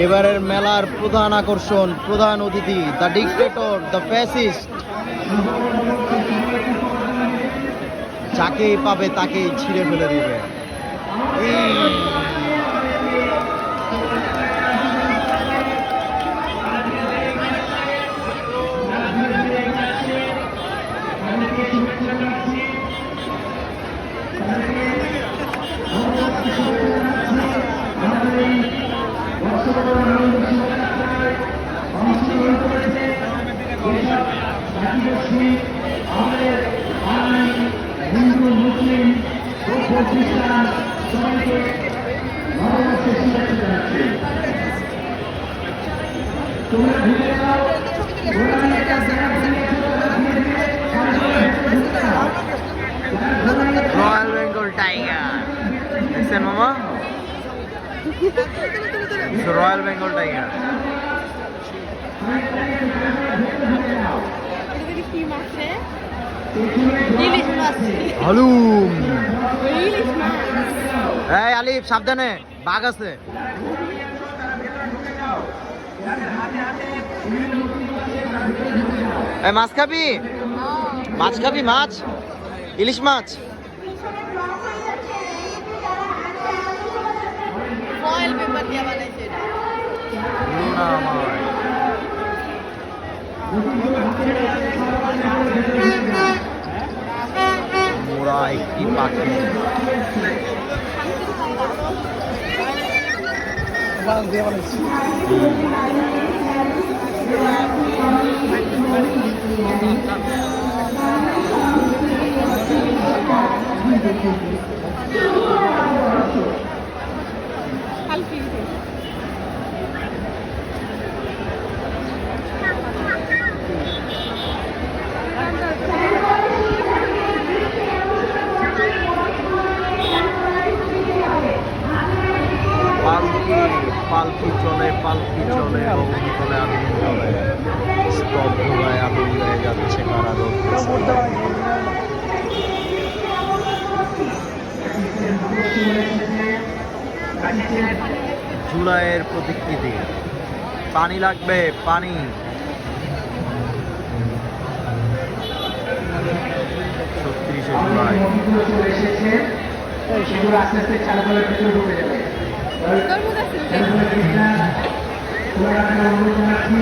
এবারের মেলার প্রধান আকর্ষণ, প্রধান অতিথি দ্য ডিক্টেটর দ্য ফ্যাসিস্ট যাকেই পাবে তাকেই ছিঁড়ে ফেলে দিবে। लक्ष्मी अंग्रेज़ आर्मी हिंदू मुस्लिम बौद्ध ख्रिस्टान सबको भारत से सुरक्षित तुम्हें भूले जाओ का जरा भूले तो रॉयल बेंगल टाइगर। ऐसे मामा? Royal Bengal tiger. কি মাছ ইলিশ মাছ হালুম ইলিশ মাছ এই আলিফ সাবধানে। বাঘ আছে। এই মাছ খাবি? মাছ খাবি মাছ? ইলিশ মাছ? ফয়েল 咱们这个。চলে, পালকি চলে অগ্নি চলে আগুন চলে স্তব্ধ গায়ে আগুন লেগে যাচ্ছে কারাগার জুলাইয়ের প্রতিকৃতি। পানি লাগবে, পানি। ছত্রিশে জুলাই। সেগুলো আস্তে আস্তে চালু করে ঢুকে যাবে। অনুরোধ জানাচ্ছি